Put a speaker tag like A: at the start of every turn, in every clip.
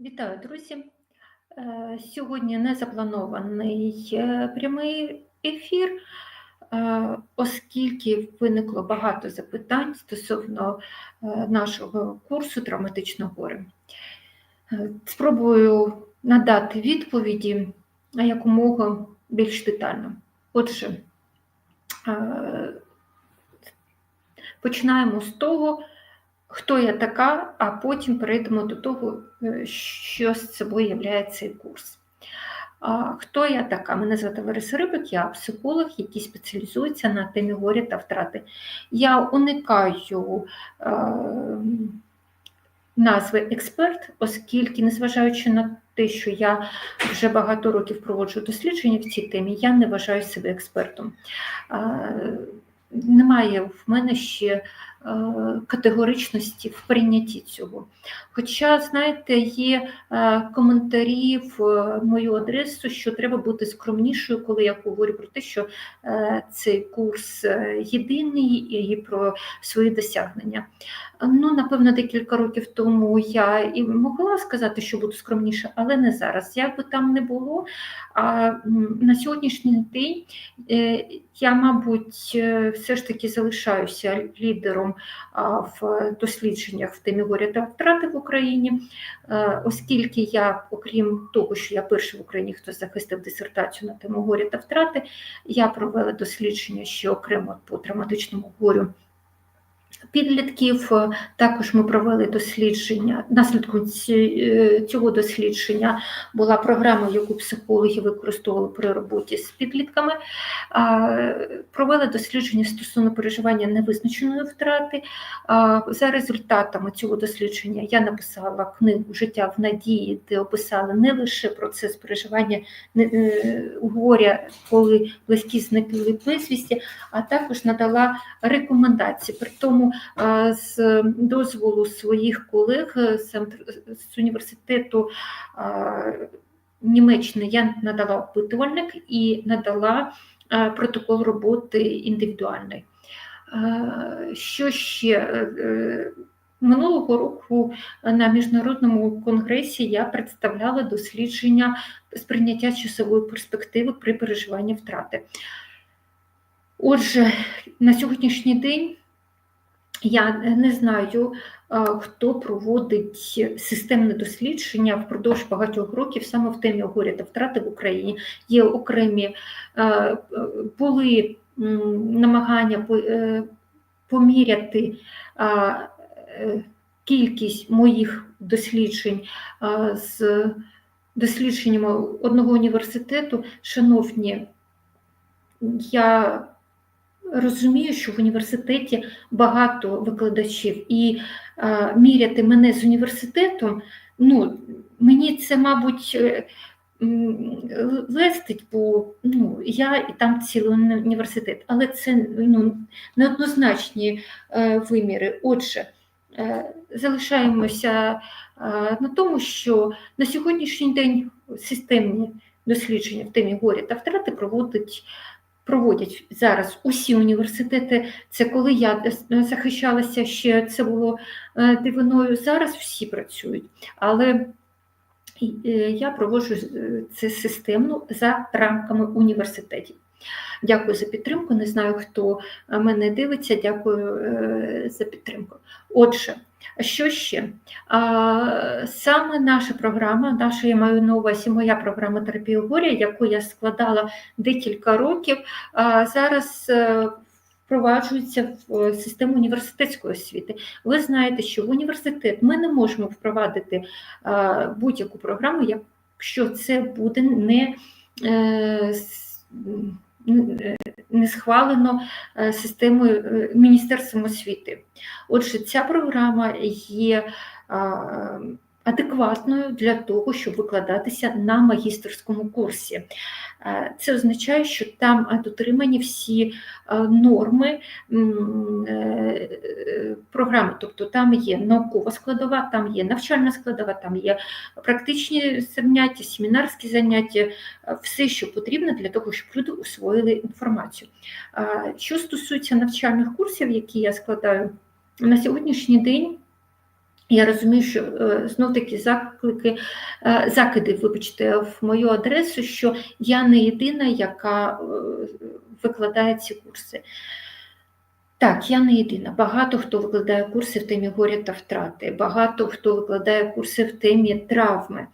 A: Вітаю, друзі! Е, Сьогодні не запланований е, прямий ефір, е, оскільки виникло багато запитань стосовно нашого курсу травматичного горе. Спробую надати відповіді якомога більш детально. Отже, починаємо з того, хто я така, а потім перейдемо до того, е, що з собою являє цей курс. Хто я така? Мене звати Лариса Рибик, я психолог, який спеціалізується на темі горя та втрати. Я уникаю е, назви експерт, оскільки, незважаючи на те, що я вже багато років проводжу дослідження в цій темі, я не вважаю себе експертом. Е, немає в мене ще категоричності в прийнятті цього. Хоча, знаєте, є коментарі в мою адресу, що треба бути скромнішою, коли я говорю про те, що цей курс єдиний і про свої досягнення. Ну, напевно, декілька років тому я і могла сказати, що буду скромніша, але не зараз. Як би там не було, а на сьогоднішній день е, я, мабуть, е, все ж таки залишаюся лідером в дослідженнях в темі горя та втрати в Україні, е, оскільки я, окрім того, що я перший в Україні, хто захистив дисертацію на тему горя та втрати, я провела дослідження ще окремо по травматичному горю підлітків. Також ми провели дослідження. Наслідком е, цього дослідження була програма, яку психологи використовували при роботі з підлітками. Провели дослідження стосовно переживання невизначеної втрати. За результатами цього дослідження я написала книгу Життя в надії, де описала не лише процес переживання е, горя, коли близькі зникли безвісті, а також надала рекомендації. При тому з дозволу своїх колег з університету Німеччини я надала опитувальник і надала протокол роботи індивідуальний. Що ще? Е, минулого року на міжнародному конгресі я представляла дослідження сприйняття часової перспективи при переживанні втрати. Отже, на сьогоднішній день я не знаю, хто проводить системне дослідження впродовж багатьох років саме в темі горя та втрати в Україні. Є окремі були намагання е, поміряти е, кількість моїх досліджень з дослідженнями одного університету. Шановні, я розумію, що в університеті багато викладачів, і е, міряти мене з університетом, ну, мені це, мабуть, е, лестить, бо ну, я і там цілий університет, але це ну, неоднозначні е, виміри. Отже, е, залишаємося е, на тому, що на сьогоднішній день системні дослідження в темі горя та втрати проводить проводять зараз усі університети. Це коли я захищалася ще це було е, дивиною. Зараз всі працюють, але е, я проводжу е, це системно за рамками університетів. Дякую за підтримку. Не знаю, хто мене дивиться. Дякую за підтримку. Отже. Що ще? Саме наша програма, наша я маю на увазі моя програма терапії горя, яку я складала декілька років, зараз е, впроваджується в систему університетської освіти. Ви знаєте, що в університет ми не можемо впровадити будь-яку програму, якщо це буде не е, не схвалено е, системою е, Міністерством освіти. Отже, ця програма є адекватною для того, щоб викладатися на магістерському курсі. Е, це означає, що там дотримані всі норми програми, тобто там є наукова складова, там є навчальна складова, там є практичні заняття, семінарські заняття, все, що потрібно для того, щоб люди усвоїли інформацію. Що стосується навчальних курсів, які я складаю на сьогоднішній день. Я розумію, що е, знов таки заклики, е, закиди, вибачте, в мою адресу, що я не єдина, яка е, викладає ці курси. Так, я не єдина. Багато хто викладає курси в темі горя та втрати, багато хто викладає курси в темі травми.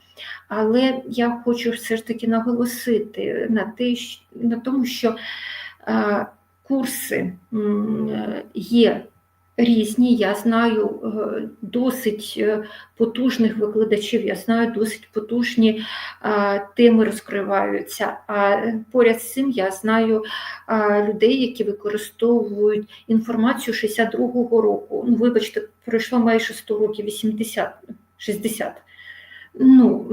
A: Але я хочу все ж таки наголосити на те, на тому, що курси є різні. Я знаю е, досить е, потужних викладачів, я знаю досить потужні е, теми розкриваються. А поряд з цим я знаю людей, які використовують інформацію 62-го року. Ну, вибачте, пройшло майже 100 років, 80, 60. Ну,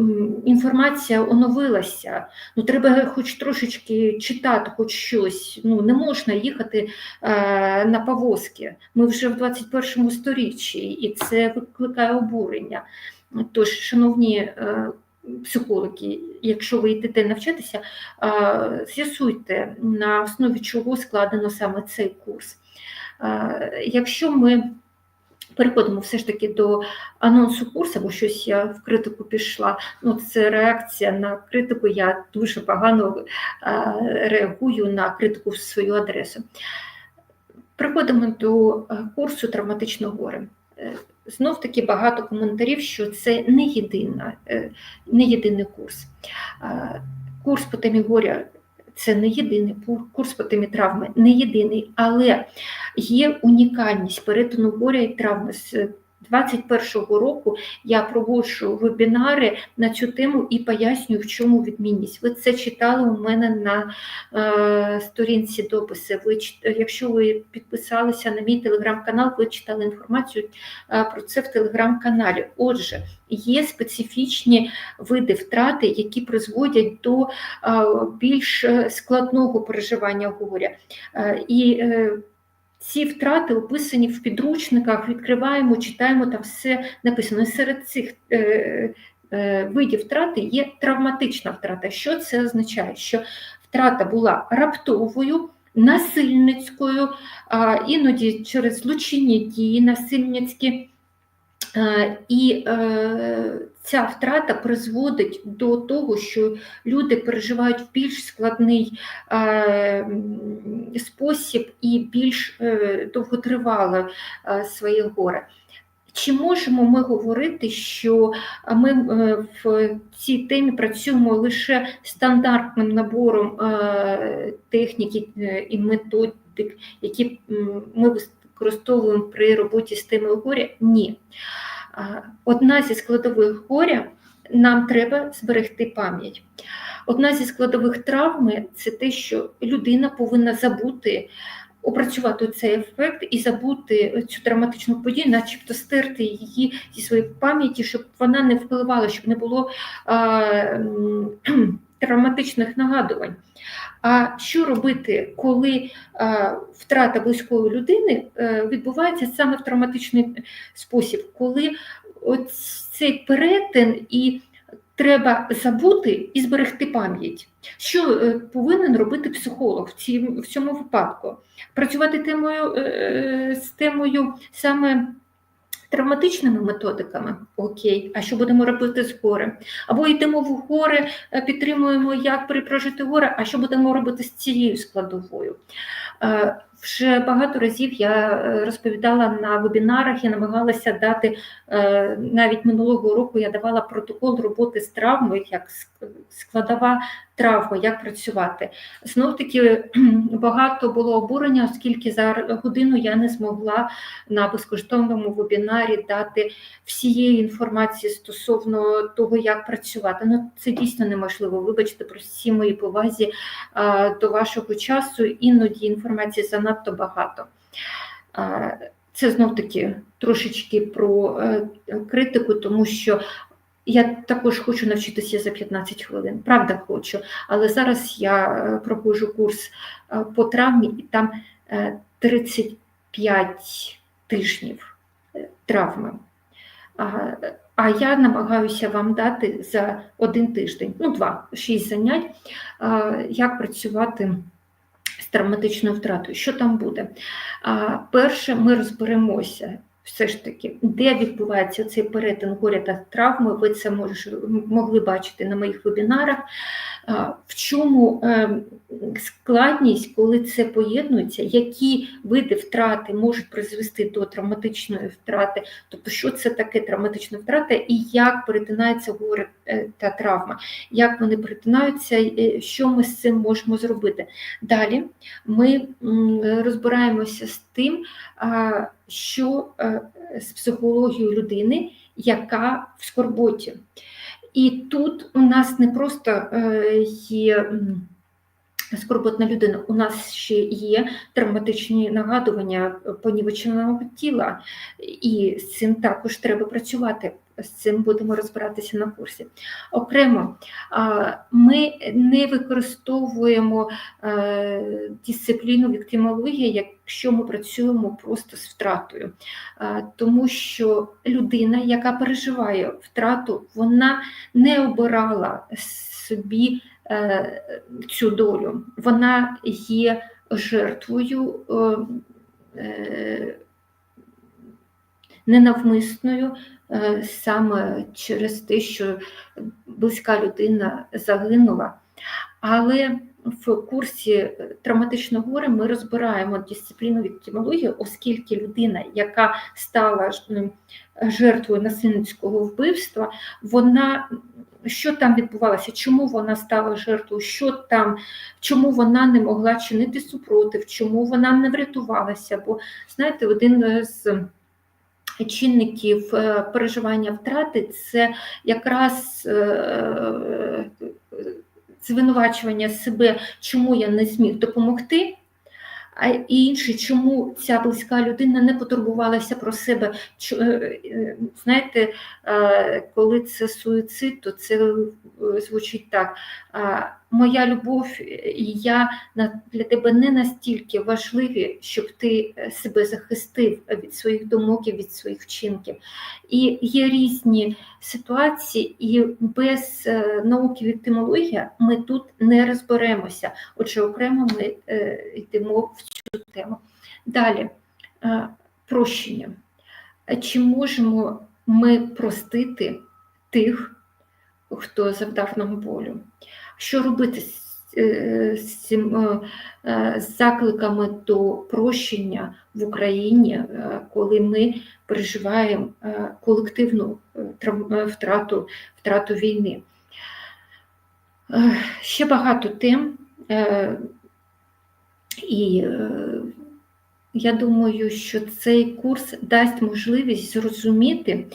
A: інформація оновилася. Ну, треба хоч трошечки читати, хоч щось. Ну, не можна їхати е, на повозки. Ми вже в 21 сторіччі, і це викликає обурення. Тож, шановні е, психологи, якщо ви йдете навчатися, е, з'ясуйте, на основі чого складено саме цей курс. Е, Якщо ми переходимо все ж таки до анонсу курсу, бо щось я в критику пішла. Ну, це реакція на критику. Я дуже погано е, реагую на критику в свою адресу. Переходимо до е, курсу травматичне горе. Е, Знов таки багато коментарів, що це не єдина, не єдиний курс. Курс по темі горя це не єдиний курс по темі травми, не єдиний, але є унікальність перетину горя і травми. З 21-го року я проводжу вебінари на цю тему і пояснюю, в чому відмінність. Ви це читали у мене на е, сторінці дописи. Ви, якщо ви підписалися на мій телеграм-канал, ви читали інформацію е, про це в телеграм-каналі. Отже, є специфічні види втрати, які призводять до е, більш е, складного переживання горя. І ці втрати описані в підручниках, відкриваємо, читаємо, там все написано. І серед цих е, е, видів втрати є травматична втрата. Що це означає? Що втрата була раптовою, насильницькою, іноді через злочинні дії насильницькі. І е, ця втрата призводить до того, що люди переживають в більш складний е, спосіб і більш е, довготривале е, своє горе. Чи можемо ми говорити, що ми е, в цій темі працюємо лише стандартним набором е, технік е, і методик, які ми використовуємо при роботі з темою горя? Ні. Одна зі складових горя нам треба зберегти пам'ять. Одна зі складових травми це те, що людина повинна забути, опрацювати цей ефект і забути цю травматичну подію, начебто стерти її зі своєї пам'яті, щоб вона не впливала, щоб не було а, травматичних нагадувань. А що робити, коли а, втрата близької людини е, відбувається саме в травматичний спосіб, коли цей перетин і треба забути і зберегти пам'ять. Що е, повинен робити психолог в, цьому випадку? Працювати темою, е, з темою саме травматичними методиками, окей, а що будемо робити з горем? Або йдемо в гори, е, підтримуємо, як перепрожити горе, а що будемо робити з цією складовою? Вже багато разів я е, розповідала на вебінарах і намагалася дати е, навіть минулого року я давала протокол роботи з травмою, як складова травма, як працювати. Знов таки багато було обурення, оскільки за годину я не змогла на безкоштовному вебінарі дати всієї інформації стосовно того, як працювати. Ну це дійсно неможливо. Вибачте, про всі мої повазі до вашого часу. Іноді інформації занадто багато. Це знов таки трошечки про е, критику, тому що я також хочу навчитися за 15 хвилин. Правда, хочу. Але зараз я е, проходжу курс е, по травмі, і там е, 35 тижнів травми. А, я намагаюся вам дати за один тиждень, ну два, шість занять, як працювати травматичною втратою. Що там буде? А, Перше, ми розберемося, все ж таки, де відбувається цей перетин горя та травми, ви це мож, могли бачити на моїх вебінарах. В чому ем, складність, коли це поєднується, які види втрати можуть призвести до травматичної втрати, тобто, що це таке травматична втрата, і як перетинається горе е, та травма, як вони перетинаються, е, що ми з цим можемо зробити. Далі ми розбираємося з тим, що е, з психологією людини, яка в скорботі. І тут у нас не просто е, є скорботна людина, у нас ще є травматичні нагадування понівеченого тіла, і з цим також треба працювати. З цим будемо розбиратися на курсі. Окремо, ми не використовуємо е, дисципліну віктимології, якщо ми працюємо просто з втратою, тому що людина, яка переживає втрату, вона не обирала собі е, цю долю, вона є жертвою. Е, ненавмисною Е, саме через те, що близька людина загинула. Але в курсі травматичного горя ми розбираємо дисципліну віктимології, оскільки людина, яка стала жертвою насильницького вбивства, вона що там відбувалося, чому вона стала жертвою, що там, чому вона не могла чинити супротив, чому вона не врятувалася? Бо знаєте, один з чинників е, переживання втрати це якраз е, звинувачування себе, чому я не зміг допомогти. А інший, чому ця близька людина не потурбувалася про себе. Е, знаєте, коли це суїцид, то це звучить так: моя любов і я для тебе не настільки важливі, щоб ти е, себе захистив від своїх думок і від своїх вчинків. І є різні ситуації, і без е, науки віктимології ми тут не розберемося. Отже, окремо ми е, йдемо в цю тему. Далі прощення. Чи можемо ми простити тих, хто завдав нам болю? Що робити з е, цим е, е, закликами до прощення в Україні, коли ми переживаємо колективну втрату, втрату війни? Ще багато тем, і я думаю, що цей курс дасть можливість зрозуміти,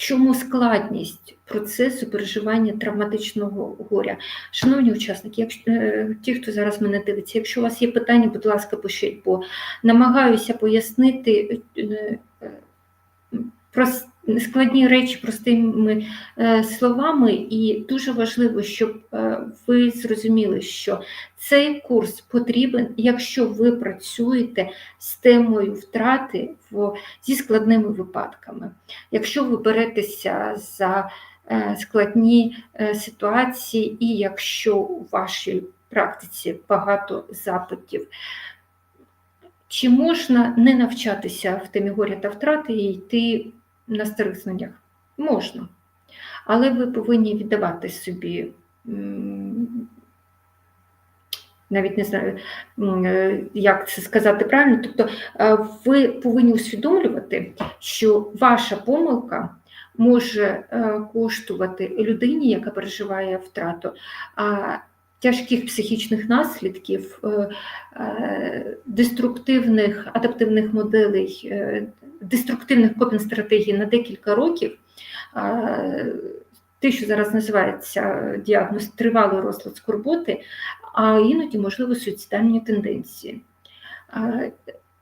A: чому складність процесу переживання травматичного горя? Шановні учасники, якщо е, ті, хто зараз мене дивиться, якщо у вас є питання, будь ласка, пишіть, бо намагаюся пояснити е, складні речі простими е, словами, і дуже важливо, щоб е, ви зрозуміли, що цей курс потрібен, якщо ви працюєте з темою втрати зі складними випадками. Якщо ви беретеся за е, складні ситуації, і якщо у вашій практиці багато запитів. Чи можна не навчатися в темі горя та втрати і йти на старих знаннях? Можна. Але ви повинні віддавати собі, навіть не знаю, е, як це сказати правильно, тобто е, ви повинні усвідомлювати, що ваша помилка може е, коштувати людині, яка переживає втрату тяжких психічних наслідків, е, е, деструктивних адаптивних моделей, е, деструктивних копінг стратегій на декілька років. Те, що зараз називається діагноз тривалий розлад скорботи, а іноді, можливо, суїцидальні тенденції.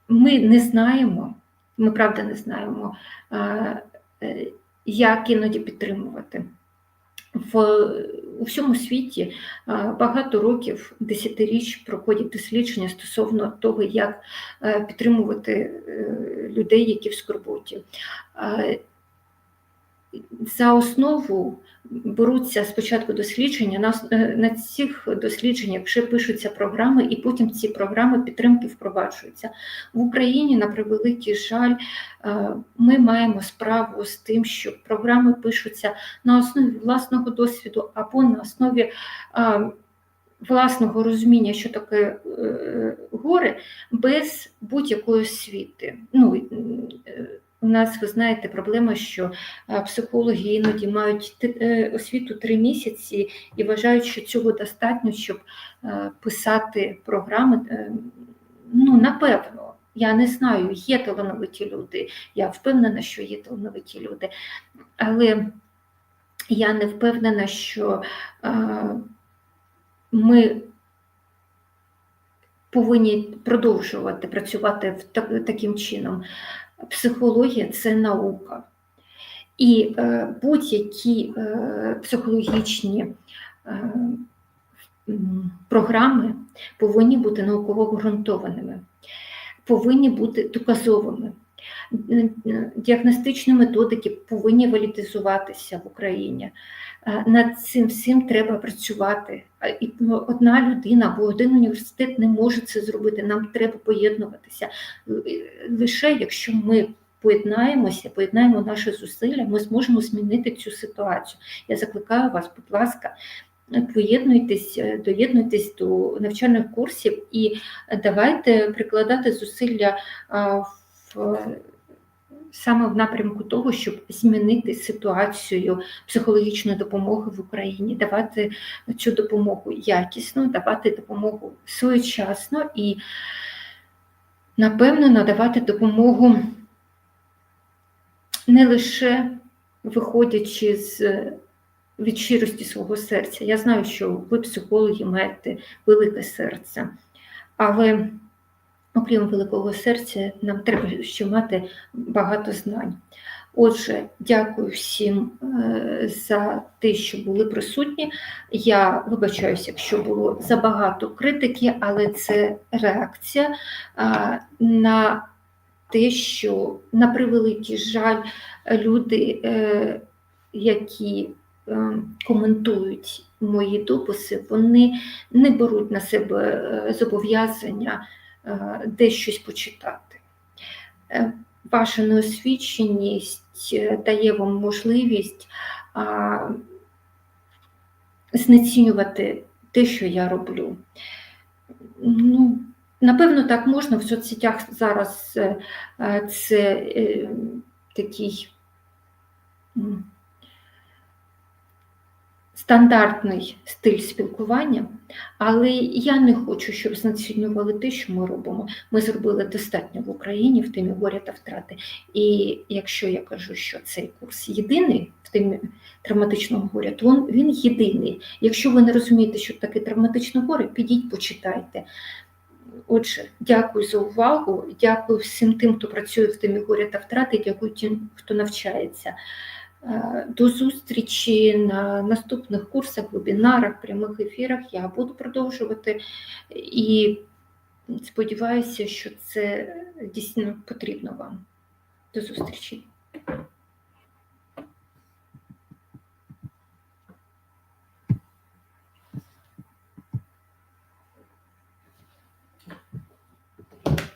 A: Ми не знаємо, ми правда не знаємо, як іноді підтримувати в у всьому світі багато років, десятиріч проходять дослідження стосовно того, як е, підтримувати е, людей, які в скорботі. За основу беруться спочатку дослідження. На, е, на цих дослідженнях вже пишуться програми, і потім ці програми підтримки впроваджуються. В Україні, на превеликий жаль, е, ми маємо справу з тим, що програми пишуться на основі власного досвіду або на основі е, власного розуміння, що таке е, горе, без будь-якої освіти. Ну, у нас, ви знаєте, проблема, що е, психологи іноді мають е, освіту три місяці і вважають, що цього достатньо, щоб е, писати програми. Ну, напевно, я не знаю, є талановиті люди. Я впевнена, що є талановиті люди, але я не впевнена, що ми повинні продовжувати працювати в таким чином. Психологія це наука. І е, будь-які е, психологічні е, програми повинні бути науково обґрунтованими, повинні бути доказовими. Діагностичні методики повинні валідизуватися в Україні. Е, Над цим всім треба працювати. І ну, одна людина або один університет не може це зробити. Нам треба поєднуватися. Лише якщо ми поєднаємося, поєднаємо наші зусилля, ми зможемо змінити цю ситуацію. Я закликаю вас, будь ласка, поєднуйтесь, е, доєднуйтесь до навчальних курсів і давайте прикладати зусилля в саме в напрямку того, щоб змінити ситуацію психологічної допомоги в Україні, давати цю допомогу якісно, давати допомогу своєчасно і, напевно, надавати допомогу не лише виходячи з від щирості свого серця. Я знаю, що ви, психологи, маєте велике серце, але окрім великого серця, нам треба ще мати багато знань. Отже, дякую всім е, за те, що були присутні. Я вибачаюся, якщо було забагато критики, але це реакція на те, що на превеликий жаль, люди, е, які е, коментують мої дописи, вони не беруть на себе зобов'язання десь щось почитати. Е, Ваша неосвіченість е, дає вам можливість знецінювати те, що я роблю. Ну, напевно, так можна в соцсетях зараз е, е, це е, такий стандартний стиль спілкування, але я не хочу, щоб знецінювали те, що ми робимо. Ми зробили достатньо в Україні в темі горя та втрати. І якщо я кажу, що цей курс єдиний в темі травматичного горя, то він, він єдиний. Якщо ви не розумієте, що таке травматичне горе, підіть, почитайте. Отже, дякую за увагу. Дякую всім тим, хто працює в темі горя та втрати. Дякую тим, хто навчається. Е, До зустрічі на наступних курсах, вебінарах, прямих ефірах. Я буду продовжувати і сподіваюся, що це дійсно потрібно вам. До зустрічі.